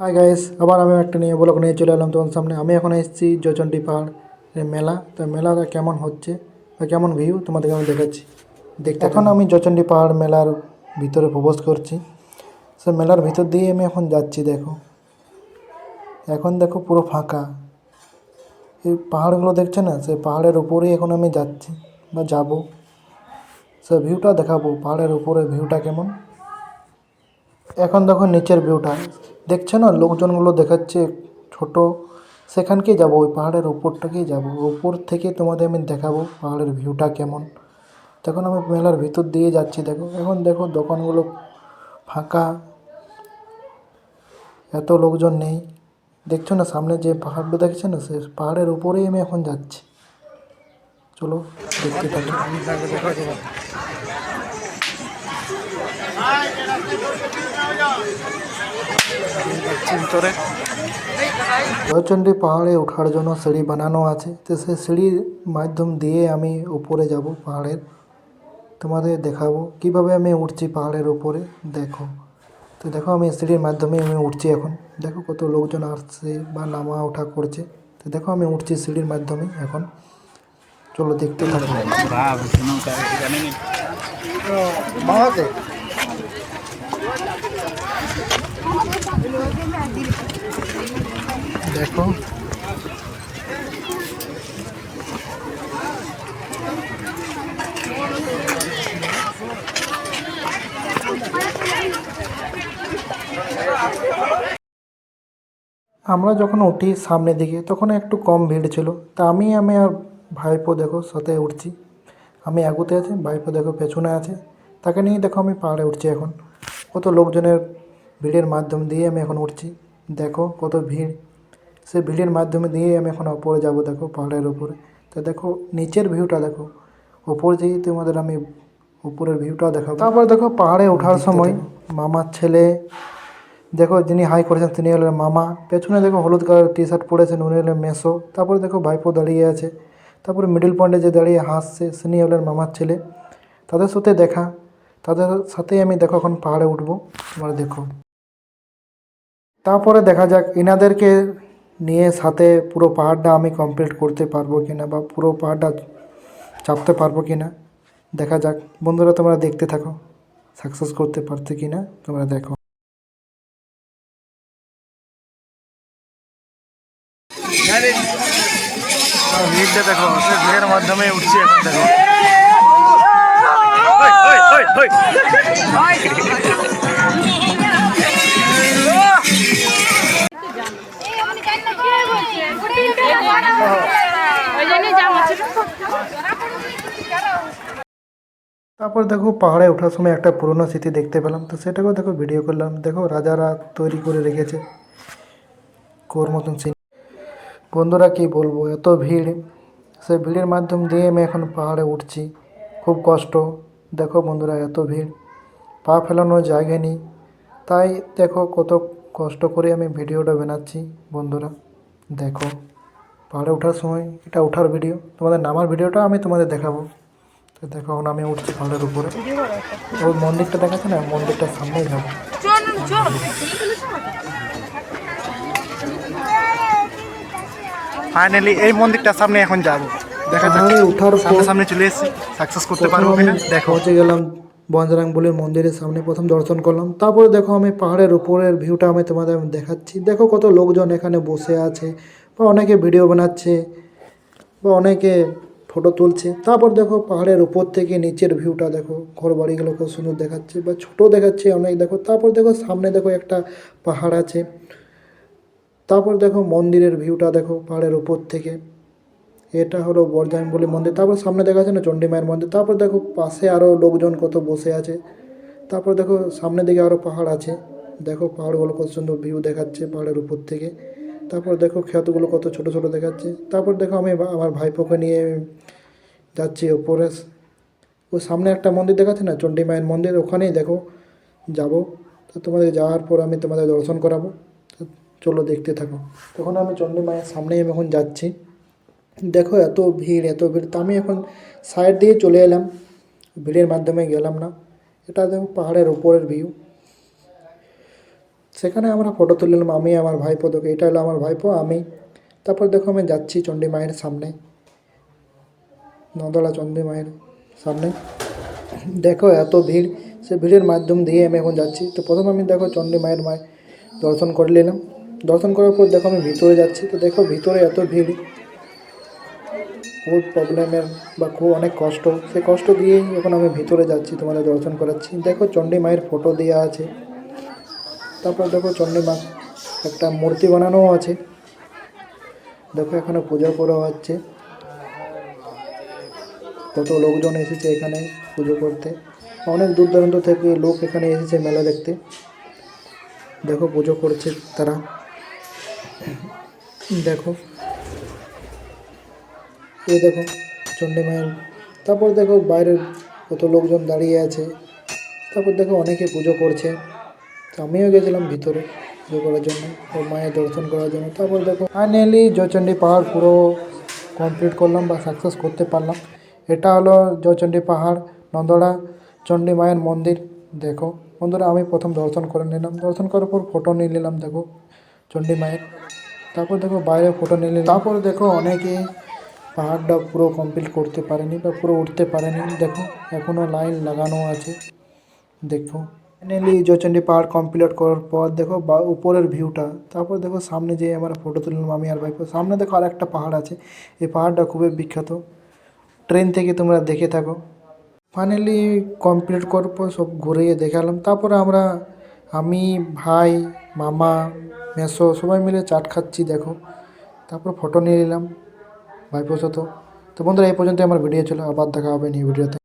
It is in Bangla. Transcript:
হাই গাইস আবার আমি একটা নিয়ে ব্লগ নিয়ে চলে এলাম তোমার সামনে। আমি এখন এসেছি জয়চন্ডী পাহাড় মেলা। তো মেলাটা কেমন হচ্ছে বা কেমন ভিউ তোমাদেরকে আমি দেখাচ্ছি। দেখতে এখন আমি জয়চন্ডী পাহাড় মেলার ভিতরে প্রবেশ করছি। সে মেলার ভিতর দিয়ে আমি এখন যাচ্ছি দেখো। এখন দেখো পুরো ফাঁকা। এই পাহাড়গুলো দেখছে না? সে পাহাড়ের উপরেই এখন আমি যাচ্ছি বা যাব। সে ভিউটা দেখাবো পাহাড়ের উপরে ভিউটা কেমন? এখন দেখো নিচের ভিউটা দেখছে না? লোকজনগুলো দেখাচ্ছে ছোট। সেখানকেই যাব, ওই পাহাড়ের উপরটাকেই যাব। উপর থেকে তোমাদের আমি দেখাবো পাহাড়ের ভিউটা কেমন। তখন আমি মেলার ভিতর দিয়ে যাচ্ছি, দেখো। এখন দেখো দোকানগুলো ফাঁকা। এত লোকজন নেই। দেখছ না, সামনে যে পাহাড়টা দেখছে না, সে পাহাড়ের উপরেই আমি এখন যাচ্ছি। চলো, দেখতে থাকি। জয়চন্ডী পাহাড়ে ওঠার জন্য সিঁড়ি বানানো আছে তো সেই সিঁড়ির মাধ্যম দিয়ে আমি উপরে যাব পাহাড়ের। তোমাদের দেখাবো। কীভাবে আমি উঠছি পাহাড়ের উপরে দেখো। তো দেখো আমি সিঁড়ির মাধ্যমে আমি উঠছি এখন। দেখো কত লোকজন আসছে বা নামা ওঠা করছে। তো দেখো আমি উঠছি সিঁড়ির মাধ্যমে এখন। চলো দেখতে থাকো। দেখো। আমরা যখন উঠি সামনের দিকে, তখন একটু কম ভিড় ছিল। তা আমি আমি আর ভাইপো দেখো, সাথে উঠছি। আমি আগুতে আছি, ভাইপো দেখো পেছনে আছে। তাকে নিয়ে দেখো আমি পাহাড়ে উঠছি এখন। কত লোকজনের ভিড়ের মাধ্যম দিয়ে আমি এখন উঠছি। দেখো কত ভিড়। সে ভিড়ের মাধ্যমে দিয়ে আমি এখন ওপরে যাব দেখো পাহাড়ের উপরে। তো দেখো নিচের ভিউটা দেখো। ওপর যেয়ে তোমাদের আমি উপরের ভিউটা দেখাবো। তারপর দেখো পাহাড়ে ওঠার সময় মামার ছেলে দেখো যিনি হাই করেছেন তিনি হলেন মামা। পেছনে দেখো হলুদ কালার টি শার্ট পরেছেন উনি হলেন মেসো। তারপরে দেখো ভাইপো দাঁড়িয়ে আছে। তারপরে মিডিল পয়েন্টে যে দাঁড়িয়ে হাসছে সিনি হলেন মামার ছেলে। তাদের সাথে দেখা। তাদের সাথেই আমি দেখো এখন পাহাড়ে উঠবো। তোমরা দেখো। তারপরে দেখা যাক এনাদেরকে নিয়ে সাথে পুরো পাহাড়টা আমি কমপ্লিট করতে পারব কি না বা পুরো পাহাড়টা চাপতে পারব কি না দেখা যাক। বন্ধুরা তোমরা দেখতে থাকো। সাকসেস করতে পারতে কি না তোমরা দেখো। ভিড়টা দেখো সে ভিড়ের মাধ্যমে উঠছি এখন দেখো। তারপর দেখো পাহাড়ে ওঠার সময় একটা পুরনো স্মৃতি দেখতে পেলাম। তো সেটাকেও দেখো ভিডিও করলাম। দেখো রাজারা তৈরি করে রেখেছে। কোর মতন সিন বন্ধুরা কি বলব, এত ভিড়। সে ভিড়ের মাধ্যম দিয়ে আমি এখন পাহাড়ে উঠছি। খুব কষ্ট। দেখো বন্ধুরা এত ভিড়। পা ফেলানোর জায়গা নেই। তাই দেখো কত কষ্ট করে আমি ভিডিওটা বানাচ্ছি। বন্ধুরা, দেখো। পাহাড়ে ওঠার সময় এটা ওঠার ভিডিও তোমাদের নামার ভিডিওটা আমি তোমাদের দেখাবো। তো দেখো এখন আমি উঠছি পাহাড়ের উপরে। ওই মন্দিরটা দেখাচ্ছে না? মন্দিরটার সামনেই যাব। ফাইনালি এই মন্দিরটার সামনে এখন যাব। দেখা পর সামনে সামনে চলে এসেছি। সাকসেস করতে পারব কিনা? আমি দেখো। পৌঁছে গেলাম মন্দিরের সামনে। প্রথম দর্শন করলাম। তারপরে দেখো আমি পাহাড়ের উপরের ভিউটা আমি তোমাদের দেখাচ্ছি। দেখো কত লোকজন এখানে বসে আছে। বা অনেকে ভিডিও বানাচ্ছে বা অনেকে ফটো তুলছে। তারপর দেখো পাহাড়ের উপর থেকে নিচের ভিউটা দেখো ঘর বাড়িগুলো খুব সুন্দর দেখাচ্ছে বা ছোট দেখাচ্ছে অনেক দেখো। তারপর দেখো সামনে দেখো একটা পাহাড় আছে। তারপর দেখো মন্দিরের ভিউটা দেখো পাহাড়ের উপর থেকে। এটা হলো বরজাইনবলি মন্দির। তারপর সামনে দেখা যাচ্ছে না চণ্ডী মায়ের মন্দির। তারপর দেখো পাশে আরও লোকজন কত বসে আছে। তারপর দেখো সামনের দিকে আরও পাহাড় আছে। দেখো পাহাড়গুলো কত সুন্দর ভিউ দেখাচ্ছে পাহাড়ের উপর থেকে। তারপর দেখো ক্ষেতগুলো কত ছোট ছোট দেখাচ্ছে। তারপর দেখো আমি আমার ভাইপোকে নিয়ে যাচ্ছি ওপরে। ও সামনে একটা মন্দির দেখাচ্ছে না? চণ্ডী মায়ের মন্দির, ওখানেই দেখো যাব। তো তোমাদের যাওয়ার পর আমি তোমাদের দর্শন করাবো। চলো দেখতে থাকো। তখন আমি চণ্ডী মায়ের সামনেই আমি এখন যাচ্ছি। দেখো এত ভিড় এত ভিড়। তা আমি এখন সাইড দিয়ে চলে এলাম। ভিড়ের মাধ্যমে গেলাম না। এটা দেখো পাহাড়ের উপরের ভিউ। সেখানে আমরা ফটো তুলে নিলাম আমি, আমার ভাইপো দেখো এটা হলো আমার ভাইপো, আমি। তারপর দেখো আমি যাচ্ছি চণ্ডী মায়ের সামনে। নদলা চণ্ডী মায়ের সামনে। দেখো এত ভিড়, সে ভিড়ের মাধ্যম দিয়ে আমি এখন যাচ্ছি। তো প্রথম আমি দেখো চণ্ডী মায়ের মায়ের দর্শন করে নিলাম। দর্শন করার পর দেখো আমি ভিতরে যাচ্ছি। তো দেখো ভিতরে এত ভিড় খুব প্রবলেমের বা খুব অনেক কষ্ট। সেই কষ্ট দিয়েই এখন আমি ভিতরে যাচ্ছি তোমাদের দর্শন করাচ্ছি। দেখো চণ্ডী মায়ের ফটো দেওয়া আছে। তারপর দেখো চণ্ডী মা একটা মূর্তি বানানোও আছে। দেখো এখানে পুজো করা হচ্ছে। কত লোকজন এসেছে এখানে পুজো করতে। অনেক দূর দূরান্ত থেকে লোক এখানে এসেছে মেলা দেখতে। দেখো পুজো করছে তারা। দেখো। এই দেখো চণ্ডী মায়ের। তারপর দেখো বাইরের কত লোকজন দাঁড়িয়ে আছে। তারপর দেখো অনেকে পুজো করছে। তো আমিও গেছিলাম ভিতরে পুজো করার জন্য ও মায়ের দর্শন করার জন্য। তারপর দেখো ফাইনালি জয়চণ্ডী পাহাড় পুরো কমপ্লিট করলাম বা সাকসেস করতে পারলাম। এটা হলো জয়চণ্ডী পাহাড় নন্দড়া চণ্ডী মায়ের মন্দির। দেখো, বন্ধুরা, আমি প্রথম দর্শন করে নিলাম। দর্শন করার পর ফটো নিয়ে নিলাম, দেখো, চণ্ডী মায়ের। তারপর দেখো, বাইরে ফটো নিয়ে নিলাম। তারপর দেখো, অনেকে পাহাড়টা পুরো কমপ্লিট করতে পারেনি বা পুরো উঠতে পারেনি। দেখো এখনও লাইন লাগানো আছে। দেখো ফাইনালি জয়চণ্ডী পাহাড় কমপ্লিট করার পর দেখো বা উপরের ভিউটা তারপর দেখো সামনে যে আমরা ফটো তুললাম আমি আর ভাইপো, সামনে দেখো আর একটা পাহাড় আছে, এই পাহাড়টা খুবই বিখ্যাত। ট্রেন থেকে তোমরা দেখে থাকো। ফাইনালি কমপ্লিট করার পর সব ঘুরিয়ে দেখালাম। তারপরে আমরা, আমি, ভাই, মামা, মেসো, সবাই মিলে চাট খাচ্ছি, দেখো। তারপর ফটো নিয়ে নিলাম ভাইপোর সাথে তো বন্ধুরা, এই পর্যন্ত আমার ভিডিও ছিল। আবার দেখা হবে নিউ ভিডিওতে